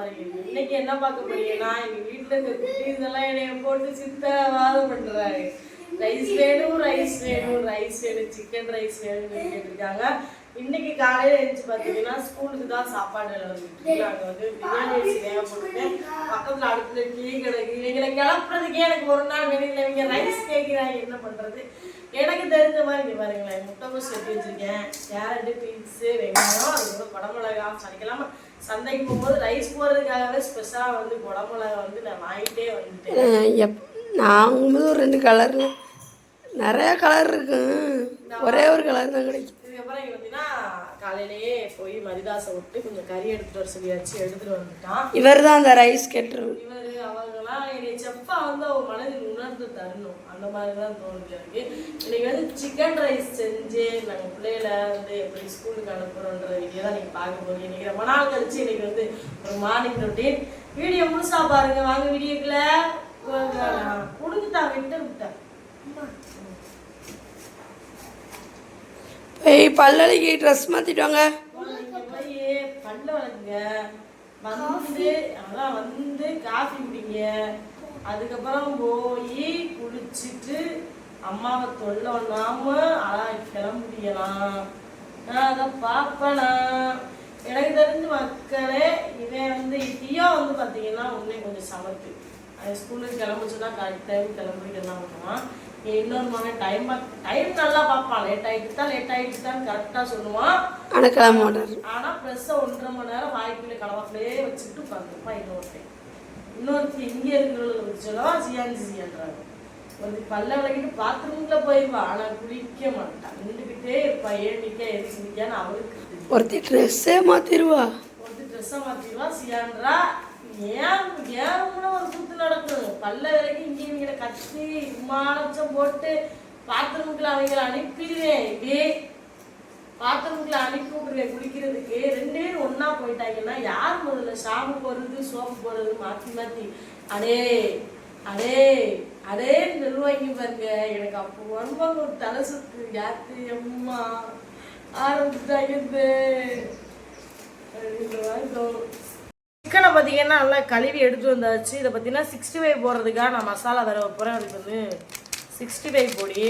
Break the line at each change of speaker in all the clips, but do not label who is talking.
பாருங்க இன்னைக்கு என்ன பார்க்க போறீங்கன்னா எங்க வீட்டுல இந்த குட்டி இதெல்லாம் என்னைய போட்டு சித்தவாதம் பண்றாரு. ரைஸ் வேணும் ரைஸ் வேணும் ரைஸ் வேணும் சிக்கன் ரைஸ் வேணும்னு கேட்டிருக்காங்க. இன்னைக்கு காலையில எழுந்து பாத்தீங்கன்னா ஸ்கூலுக்கு தான் சாப்பாடு வந்துட்டு வந்து பிரியாணி அரிசி வேக போட்டு பக்கத்துல அடுப்புல கிளி கிடக்கு இவங்களை கிளப்புறதுக்கே எனக்கு ஒரு நாள் வெளியில இவங்க ரைஸ் கேட்கிறாங்க என்ன பண்றது? எனக்கு தெரிஞ்ச மாதிரி நீ பாருங்களேன் முட்டைகோஸ் வெட்டி வச்சிருக்கேன். கேரட்டு பீன்ஸு வெங்காயம் அதுக்கப்புறம் குடமிளகா சனிக்கிழமை சந்தைக்கு போகும்போது ரைஸ் போடுறதுக்காகவே ஸ்பெஷலாக வந்து குடமிளகா வந்து நான் வாங்கிட்டே வந்துட்டேன்.
எப் ஒரு ரெண்டு கலரில் நிறையா கலர் இருக்கு. ஒரே ஒரு கலர் தான் கிடைக்கும்
இதுக்கப்புறம் இங்க பார்த்தீங்கன்னா காலையிலேயே போய் மரிதாசை விட்டு கொஞ்சம் கறி எடுத்துட்டு வர சொல்லியாச்சு எடுத்துட்டு வந்துட்டான்.
இவர் தான் அந்த ரைஸ் கெட்டுறது
இவர் அவங்கெல்லாம் என்னை செப்பா வந்து அவங்க மனதில் உணர்ந்து தரணும். அந்த மாதிரி தான் தோணுது எனக்கு. இன்னைக்கு வந்து சிக்கன் ரைஸ் செஞ்சு நாங்கள் பிள்ளைகளை வந்து எப்படி ஸ்கூலுக்கு அனுப்புறோன்ற வீடியோ தான் நீங்கள் பார்க்க போறீங்க. இன்னைக்கு ரொம்ப நாள் கழிச்சு இன்னைக்கு வந்து ஒரு மார்னிங் ரொட்டீன் வீடியோ முழுசா பாருங்க. வாங்க வீடியோக்குள்ள. கொடுத்துட்டா விட்டு விட்டேன்
போய் பல்லலைக்கு ட்ரெஸ் மாற்றிட்டு வாங்க.
நீங்க போய் பல்ல வந்து அதான் வந்து காஃபி குடிங்க. அதுக்கப்புறம் போய் குளிச்சுட்டு அம்மாவை தொல்லை பண்ணாம கிளம்பிடலாம். நான் அதை பார்ப்பேனா? எனக்கு தெரிஞ்ச மக்களே இவன் வந்து இப்பயோ வந்து பார்த்தீங்கன்னா உன்னே கொஞ்சம் சமத்து அது ஸ்கூலுக்கு கிளம்பிச்சுன்னா கரெக்ட் டைம் கிளம்பிட்டு தான் பண்ணுவான்? இன்னொரு மகன் டைம் டைம் நல்லா பார்ப்பான். லேட் ஆகிட்டு தான் லேட் ஆகிட்டு தான் கரெக்டாக சொல்லுவான்.
ஆனால் கிளம்ப மாட்டார்.
ஆனா ப்ரெஸ்ஸை ஒன்றரை மணி நேரம் வாய்க்குள்ள கடவாக்குள்ளே வச்சுக்கிட்டு உட்காந்துருப்பான் இன்னொருத்தன் இன்னொருத்தி இங்கே இருக்கிறவங்க சொல்லுவா சியான்சி சியான்றாங்க ஒரு பல்ல விளக்கிட்டு பாத்ரூம்ல போயிருவா. ஆனா குளிக்க மாட்டான். நின்றுக்கிட்டே இருப்பா. ஏன் நிக்கான்னு அவளுக்கு தெரியும்.
ஒருத்தி ட்ரெஸ்ஸே மாற்றிடுவா
ஒரு ட்ரெஸ்ஸை மாத்திடுவா சியான்றா ஏன் ஏன் கூட ஒரு குத்து நடக்குது பல்ல வரைக்கும் இங்கே இவங்களை கட்டி விமானச்சம் போட்டு பாத்ரூமுக்குள்ள அவங்கள அனுப்பிடுவேன் இதே பாத்ரூமுக்குள்ள அனுப்பி விட்டுருவேன் குளிக்கிறதுக்கு. ரெண்டு பேரும் ஒண்ணா போயிட்டாங்கன்னா யார் முதல்ல ஷாம்பு போடுறது சோப்பு போடுறது மாத்தி மாத்தி? அடே அடே அடே நிர்வாகி பாருங்க. எனக்கு அப்போ ரொம்ப ஒரு தலை சுத்து. யாத்து அம்மா ஆரம்பிச்சுட்டாங்க சிக்கனை பார்த்தீங்கன்னா நல்லா கழுவி எடுத்து வந்தாச்சு. இதை பார்த்தீங்கன்னா சிக்ஸ்டி ஃபைவ் போடுறதுக்காக நான் மசாலா தர போகிறேன் அதுக்கு வந்து சிக்ஸ்டி ஃபைவ் பொடி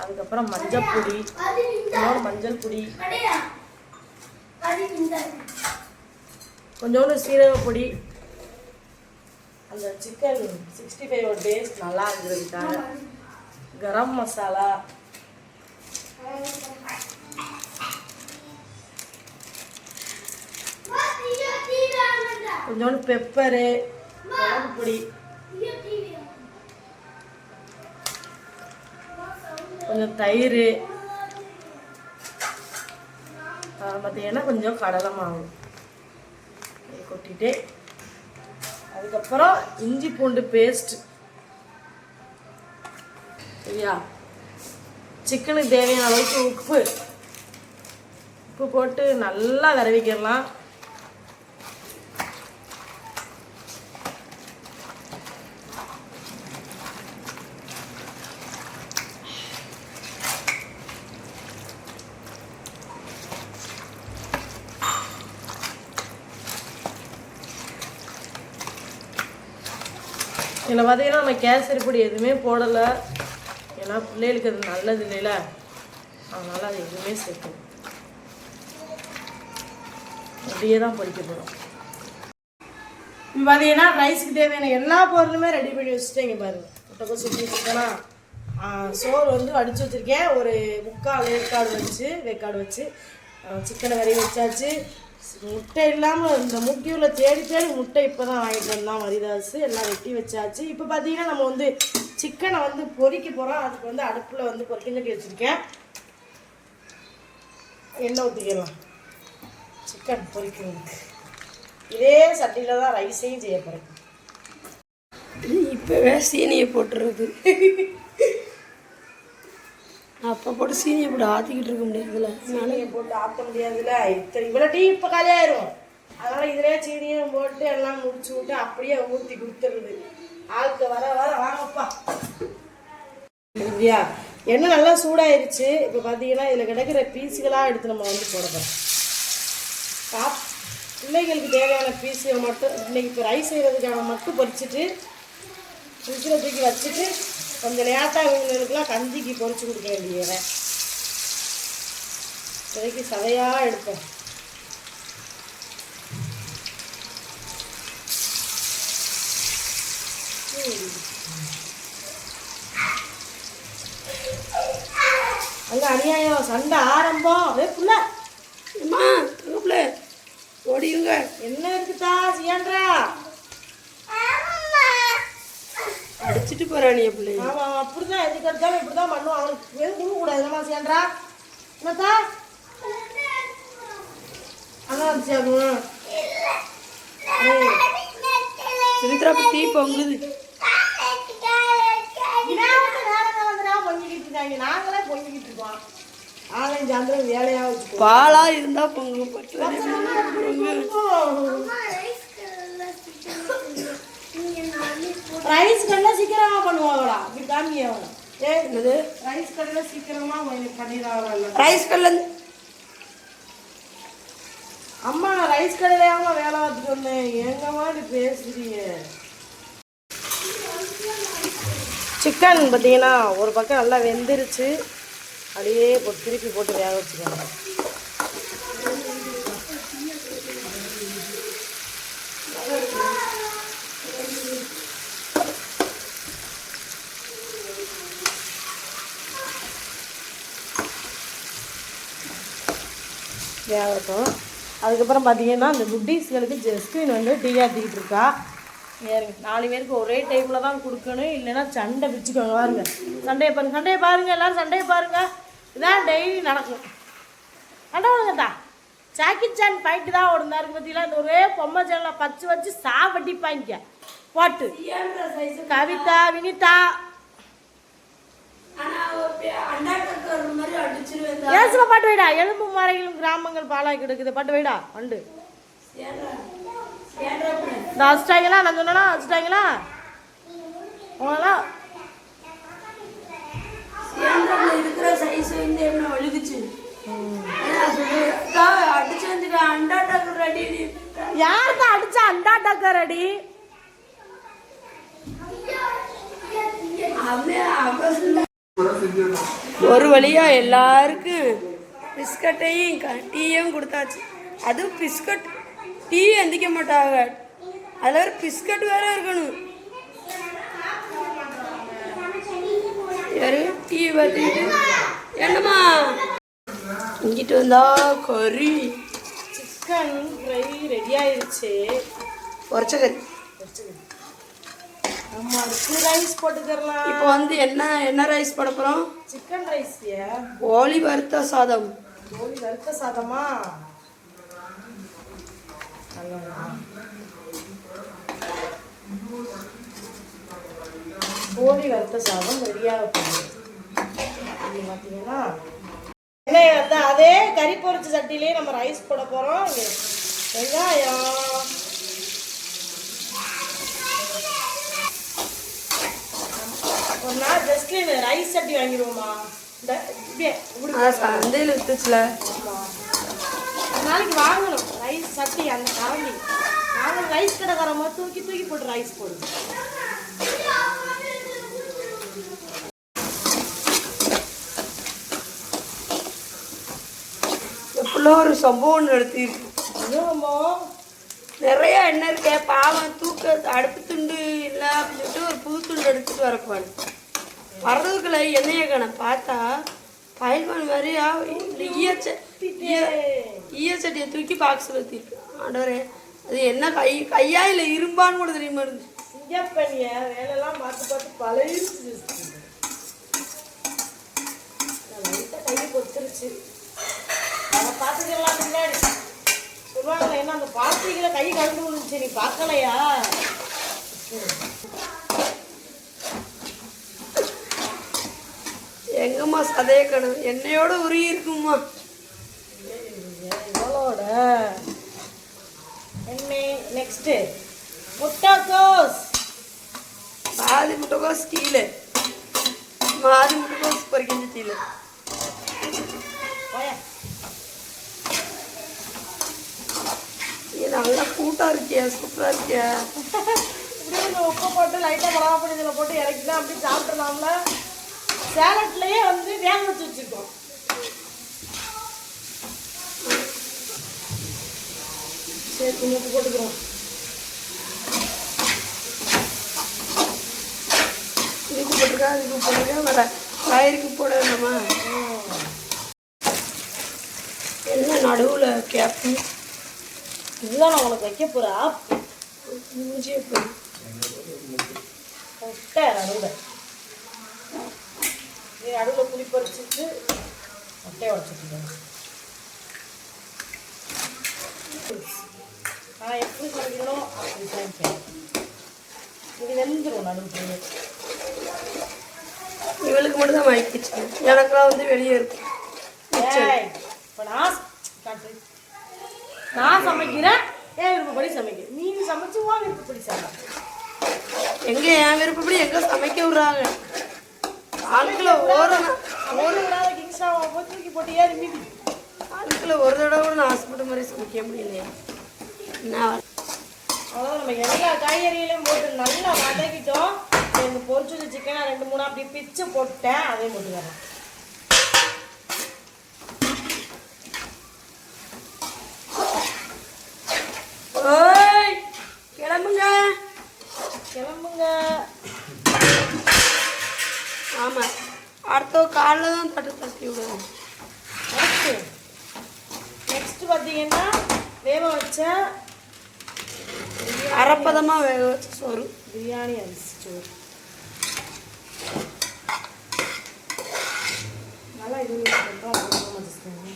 அதுக்கப்புறம் மஞ்சள் பொடி மஞ்சள் பொடி. கொஞ்சோண்டு சீரக பொடி. அந்த சிக்கன் சிக்ஸ்டி ஃபைவ் டேஸ்ட் நல்லா இருக்கிறதுக்காக கரம் மசாலா கொஞ்சோண்டு பெப்பரு மிளகு பொடி. கொஞ்சம் தயிர். பார்த்தீங்கன்னா கொஞ்சம் கடலை மாவு. கொட்டிட்டு அதுக்கப்புறம் இஞ்சி பூண்டு பேஸ்ட் சரியா சிக்கனுக்கு தேவையான அளவுக்கு உப்பு. உப்பு போட்டு நல்லா விரவிக்கிடலாம் இதில் பார்த்தீங்கன்னா நம்ம கேசரி பொடி எதுவுமே போடலை. ஏன்னா பிள்ளைகளுக்கு அது நல்லது இல்லைல்ல அதனால் அது எதுவுமே சேர்க்கணும் அப்படியே தான் பொறிக்க போகிறோம் இப்போ பார்த்தீங்கன்னா ரைஸுக்கு தேவையான எல்லா பொருளுமே ரெடி பண்ணி வச்சுட்டேன் இங்கே பாருங்கள் முட்டைக்கோஸ் சுற்றி வச்சுருக்கேன்னா சோறு வந்து அடித்து வச்சுருக்கேன். ஒரு முக்கால் வேக்காடு வச்சு வேக்காடு வச்சு சிக்கனை வரி வச்சாச்சு. முட்டை இல்லாமல் இந்த முக்கியூரில் தேடி தேடி முட்டை இப்போ தான் வாங்கிட்டு வந்தான் மரிதாஸ். எல்லாம் வெட்டி வச்சாச்சு. இப்போ பார்த்தீங்கன்னா நம்ம வந்து சிக்கனை வந்து பொரிக்க போகிறோம் அதுக்கு வந்து அடுப்பில் வந்து பொரிக்கஞ்சட்டி வச்சுருக்கேன். எண்ணெய் ஊற்றிக்கலாம் சிக்கன் பொரிக்கிறதுக்கு இதே சட்டியில் தான் ரைஸையும் செய்ய போகிறேன்
இப்போவே சீனியை போட்டுறது. அப்போ போட்டு சீனியை போட்டு ஆற்றிக்கிட்டு இருக்க முடியாதுல்ல?
சீனியை போட்டு ஆற்ற முடியாதுல்ல. இத்தனை இவ்வளோ டீ இப்போ காலியாயிரும். அதனால இதுலயே சீனியும் போட்டு எல்லாம் முடிச்சு விட்டு அப்படியே ஊற்றி கொடுத்துருது ஆளுக்கு வர வர வாங்கப்பா. சரியா? எண்ணெய் நல்லா சூடாயிருச்சு. இப்போ பார்த்தீங்கன்னா இதில் கிடக்கிற பீஸுகளாக எடுத்து நம்ம வந்து போட போகிறோம் சாப் பிள்ளைங்களுக்கு தேவையான பீஸுகள் மட்டும் இன்னைக்கு இப்போ ரைஸ் செய்கிறதுக்கான மட்டும் பொரிச்சிட்டு ஃப்ரிட்ஜில் தூக்கி வச்சுட்டு கொஞ்சம் லேட்டாக இவங்களுக்குலாம் கஞ்சிக்கு பொரிச்சு கொடுக்க வேண்டியதை இப்போதைக்கு சதையாக எடுப்போம். அங்க அநியாயம். சண்டை ஆரம்பம். புள்ள.
அம்மா தங்கப்பிள்ள ஓடியுங்க
என்ன இருக்குதா சியான்றா?
அடிச்சிட்டு போறானிய பிள்ளைய
ஆமா அவன் அப்படிதான். எதுக்கு எடுத்தாலும் இப்படிதான் பண்ணுவான். அவனுக்கு எதுவும் கொடுக்க கூடாது என்னமா சியான்றா? என்னத்தா? அதான் சியாகும்
சுமித்ரா தீ பொங்குது.
நாங்களே பொங்கிக்கிட்டு இருக்கோம். ஆலயம் சாயந்தரம் வேலையா வச்சுக்கோ
பாலா இருந்தா பொங்கு
ரைஸ் கடையில் சீக்கிரமா பண்ணுவாங்களா இப்படி காமிய அவனை. ஏ
என்னது?
ரைஸ் கடையில் சீக்கிரமா பண்ணிடுறாங்க
ரைஸ் கல்ல
அம்மா ரைஸ் கடையிலாம வேலை பார்த்துட்டு வந்தேன். எங்க மாதிரி பேசுறீங்க? சிக்கன் பார்த்தீங்கன்னா ஒரு பக்கம் நல்லா வெந்துருச்சு. அப்படியே போட்டு திருப்பி போட்டு வேக வச்சுக்கோங்க. வேகட்டும். அதுக்கப்புறம் பார்த்தீங்கன்னா இந்த குட்டீஸ்களுக்கு ஜெஸ்கின் வந்து டீ ஆற்றிக்கிட்டு இருக்கா? ஏறுங்க. நாலு பேருக்கு ஒரே டைமில் தான் கொடுக்கணும். இல்லைன்னா சண்டை பிச்சுக்கோங்க பாருங்க. சண்டையை பாருங்க சண்டையை பாருங்க எல்லாரும் சண்டையை பாருங்க. இதான் டெய்லி நடக்கும். சண்டை விடுங்கத்தா ஜாக்கி சான் பாயிண்ட் தான் ஓடுந்தா இருக்கு பார்த்தீங்களா இந்த ஒரே பொம்மை சேனலை பச்சு வச்சு சாவட்டிப்பாங்க போட்டு. கவிதா வினிதா. ஏசுல பாட்டு வைடா? எலும்பு மறைகளும் கிராமங்கள் பாலாய் கிடக்குது. பாட்டு வைடா வண்டு. இந்த அடிச்சிட்டாங்களா நான் சொன்னா அடிச்சிட்டாங்களா உங்களெல்லாம்
இருக்கிற சைஸ் வந்து என்ன ஒழுகுச்சு அடிச்சு வந்துட்டு அண்டாட்டாக்கு ரெடி
யார் தான் அடிச்சா அண்டா டக்கர் அடி
ஒரு வழியா எல்லாருக்கும் பிஸ்கட்டையும் க- டீயும் கொடுத்தாச்சு. அதுவும் பிஸ்கட் டீ எந்திக்க மாட்டாங்க. அதில் ஒரு பிஸ்கட் வேற இருக்கணும். யாரு? டீ பார்த்துக்கிட்டு என்னம்மா? இங்கிட்டு வந்தா கறி.
சிக்கன் ஃப்ரை ரெடி ஆயிருச்சு.
உரைச்ச கறி
நம்ம அதுக்கு ரைஸ் போட்டுக்கிறலாம்
இப்போ வந்து என்ன என்ன ரைஸ் போட போகிறோம்
சிக்கன் ரைஸ்
கோழி வறுத்த சாதம்.
கோழி வறுத்த சாதமா? கோழி வறுத்த சாதம் ரெடியாக போகுது. இது பார்த்தீங்கன்னா எண்ணெய் வந்து அதே கறி பொரிச்ச சட்டிலே நம்ம ரைஸ் போட போகிறோம் வெங்காயம். ஒரு நாள் ஜஸ்ட் ரைஸ் சட்டி வாங்கிடுவோமா
சந்தையில் வித்துச்சுல
நாளைக்கு வாங்கணும். ரைஸ் சட்டி அந்த கரண்டி. வாங்கணும் ரைஸ் கடைக்காரமா தூக்கி தூக்கி போட்டு ரைஸ் போடுது.
எப்படிலோ ஒரு சம்பவம் நடத்திருக்கு நிறைய எண்ணெய் இருக்கே பாவம் தூக்க அடுப்பு துண்டு இல்லை அப்படின்னு சொல்லிட்டு ஒரு புது துண்டு எடுத்துட்டு வரப்பாடு வர்றதுக்குள்ள எண்ணெயை காண பார்த்தா பயல்வான் மாதிரியா ஈயச்ச ஈயச்சட்டியை தூக்கி பாக்ஸில் ஊற்றிருக்கு ஆண்டவரே. அது என்ன கை கையா இல்லை இரும்பான்னு கூட தெரியுமா இருந்து?
சிங்கப்பண்ணிய வேலையெல்லாம் பார்த்து பார்த்து பழகிருச்சு. லைட்டாக கை கொத்துருச்சு அதை பார்த்துக்கலாம் முன்னாடி சொல்லுவாங்க என்ன அந்த பாத்திரிகளை கை கலந்து விழுந்துச்சு நீ பார்க்கலையா?
எங்கம்மா சதைய கணும் எண்ணெயோட உருகி இருக்கும்மா.
இவளோட என்ன நெக்ஸ்ட்டு முட்டைக்கோஸ்.
பாதி முட்டைக்கோ ஸ்டீலு மாறி முட்டைக்கோஸ் பொரிக்கஞ்சு தீல
போயா.
இது நல்லா கூட்டா இருக்கியா சூப்பரா இருக்கியா.
இப்படியே உப்பு போட்டு லைட்டாக மிளகா பொடி இதில் போட்டு இறக்கிலாம் அப்படி சாப்பிட்றலாம்ல சேலட்லேயே வந்து வேக வச்சு வச்சுருக்கோம். சரி கொஞ்சம் போட்டுக்கிறோம்.
போட்டிருக்கா இதுக்கு போட்டிருக்கா வர. காய்கறிக்கு போட வேண்டாமா என்ன நடுவில் கேப்பு
இதுதான் நான் உனக்கு வைக்க போகிற
மூஞ்சியே போய்.
நடுவில் நீ நடுவில் புளி பறிச்சிட்டு முட்டையை உடச்சிட்டு நான் எப்படி சமைக்கணும் அப்படி சமைப்பேன். இது வெந்துடும் நடுவில்.
இவளுக்கு மட்டும் தான் வாங்கிக்கிச்சு எனக்கெல்லாம் வந்து வெளியே இருக்கும்
இப்ப நான் சமைக்கிறேன் என் விருப்பப்படி சமைக்கிறேன். நீ சமைச்சு உன் விருப்பப்படி சமை
எங்க என் விருப்பப்படி எங்க சமைக்க விடுறாங்க? ஆளுக்குள்ள ஓரணும்
ஒரு கிங்ஸ்டா போய் தூக்கி போட்டு ஏறி மீதி.
ஆளுக்குள்ள ஒரு தடவை கூட நான் ஆசைப்பட்ட மாதிரி சமைக்க முடியலையா. என்ன?
அவ்வளோதான் நம்ம எல்லா காய்கறிகளையும் போட்டு நல்லா வதக்கிட்டோம். இந்த பொரிச்சது சிக்கனை ரெண்டு மூணு அப்படி பிச்சு போட்டேன் அதையும் போட்டுக்கிறேன்
கிளம்புங்க.
கிளம்புங்க.
ஆமா அடுத்த காலைல தான் தட்டு தட்டி விடுவேன்
அடுத்து நெக்ஸ்ட் பார்த்தீங்கன்னா வேக வச்ச
அரைப்பதமா வேக வச்ச சோறு.
பிரியாணி அரிசி சோறு நல்லா இது பண்ணுறோம் அப்புறமா வச்சுக்கோங்க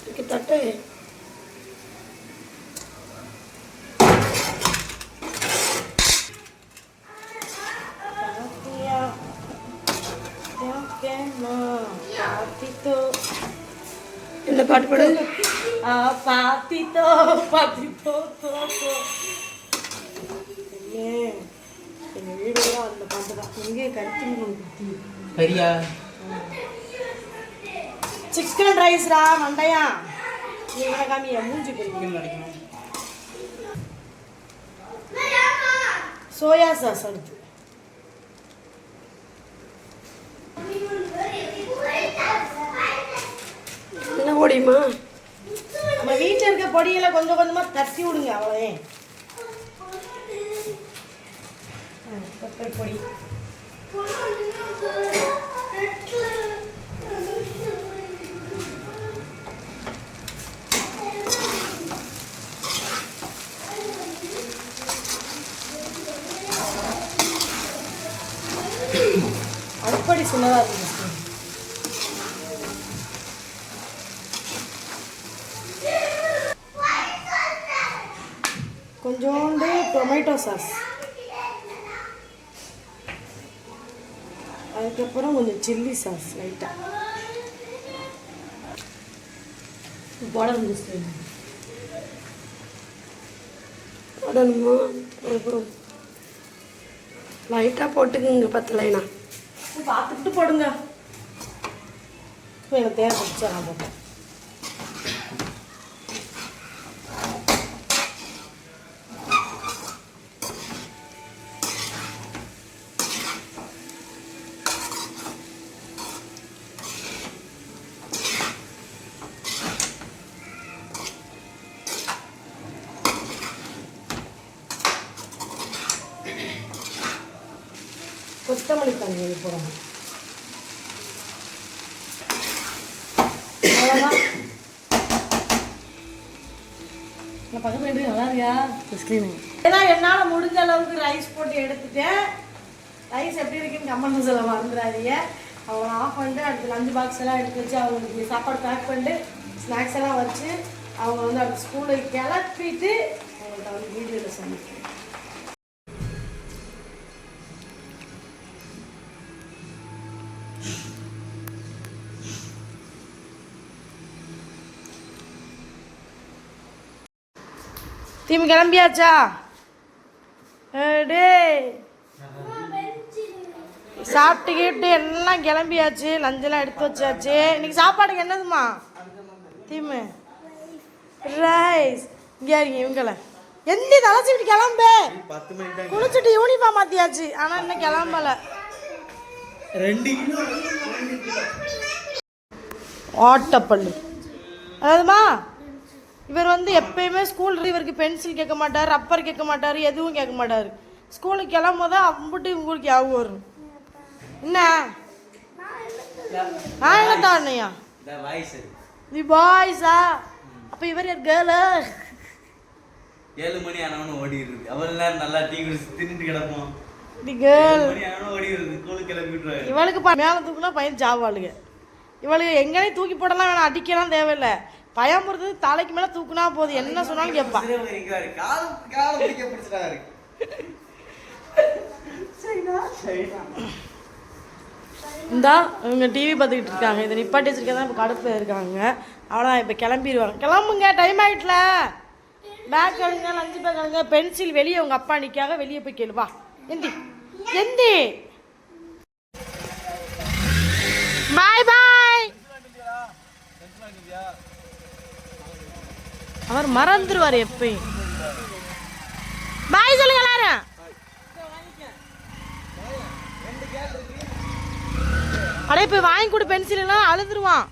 இதுக்கு தட்டு
Patria, Yakema, Patito,
என்ன பாட்டு பாடு
ah, Patito, Patito, Toto. எங்க வீடு கூட அந்த பாட்டு தான் எங்கே கருத்து சிக்கன் ரைஸ்டா மண்டையா காமியா மூஞ்சி போய் சோயா சாஸ் அடுத்து.
என்ன ஓடியுமா
நம்ம வீட்டில் இருக்க பொடியெல்லாம் கொஞ்சம் கொஞ்சமா தட்டி விடுங்க அவ்வளோவே. பெப்பர் பொடி. அடுப்படி சின்னதாக இருக்கு கொஞ்சோண்டு டொமேட்டோ சாஸ் அதுக்கப்புறம் கொஞ்சம் சில்லி சாஸ் லைட்டாக போடணும்
போடணுமா அப்புறம் லைட்டாக போட்டுக்குங்க பத்து லைனா
பார்த்துட்டு போடுங்க. எனக்கு தேவை பிடிச்சா நான் போட்டேன் அவ்வளோதான் நான் பக்கத்துல எப்படி நல்லா இருக்கியா? ஏன்னா என்னால் முடிஞ்ச அளவுக்கு ரைஸ் போட்டு எடுத்துட்டேன். ரைஸ் எப்படி இருக்குன்னு கமெண்ட் சொல்ல மறந்துடாதீங்க. அவங்க ஆஃப் பண்ணிட்டு அடுத்து லஞ்ச் பாக்ஸ் எல்லாம் எடுத்து வச்சு அவங்களுக்கு சாப்பாடு பேக் பண்ணிட்டு ஸ்நாக்ஸ் எல்லாம் வச்சு அவங்க வந்து அடுத்த ஸ்கூலுக்கு கிளப்பிட்டு அவங்கள்ட்ட வந்து வீடியோவில் சமைக்கிறேன் டீம் கிளம்பியாச்சா டே சாப்பிட்டு கீட்டு எல்லாம் கிளம்பியாச்சு. லஞ்செல்லாம் எடுத்து வச்சாச்சு. இன்னைக்கு சாப்பாடுக்கு என்னதுமா தீமு ரைஸ் இங்கே இருங்க இவங்கள. எந்த தலைச்சிட்டு கிளம்பு. குளிச்சுட்டு யூனிஃபார்ம் மாத்தியாச்சு. ஆனா இன்னும் கிளம்பல. ஆட்டப்பள்ளி அதாவதுமா? இவர் வந்து எப்பயுமே ஸ்கூல் இவருக்கு பென்சில் கேட்க மாட்டார் ரப்பர் கேட்க மாட்டார் எதுவும் கேட்க மாட்டார். ஸ்கூலுக்கு கிளம்பும் போது அம்பிட்டு உங்களுக்கு ஞாபகம் வரும். என்ன? நான் என்ன தானையா
இந்த வாய்ஸ்
நீ பாய்ஸா அப்போ இவர் யார்? கேர்ளு
ஏழு மணி ஆனவனு ஓடிடுது. அவ்வளவு நேரம் நல்லா டீ குடிச்சு தின்னுட்டு கிடப்போம்.
தி இவளுக்கு ப- மேலே தூக்குனா பையன் ஜாவாளுங்க இவளுக்கு எங்கேயும் தூக்கி போடலாம் வேணாம் அடிக்கலாம் தேவையில்லை. பயம் பொறுத்தது தலைக்கு மேலே தூக்குனா போதும் என்ன சொன்னாலும் கேட்பா
சிறுவன் இருக்கிறாரு. காலம் காலம் பிடிக்க பிடிச்சிட்டாரு.
இந்தா இவங்க டிவி பார்த்துக்கிட்டு இருக்காங்க. இதை நிப்பாட்டி வச்சிருக்கதான் இப்போ கடுப்பு இருக்காங்க. அவ்வளோதான் இப்போ கிளம்பிடுவாங்க. கிளம்புங்க டைம் ஆயிட்டல. பேக் எடுங்க லஞ்சு பேக் எடுங்க பென்சில் வெளியே உங்கள் அப்பா நிற்காக வெளியே போய் கேளு. வா. எந்தி. எந்தி. பாய் பாய் அவர் மறந்துடுவார் எப்பயும். பாய் சொல்லுங்க எல்லாரும். அடே போய் வாங்கி கொடு பென்சில் எல்லாம் அழுதுருவான்.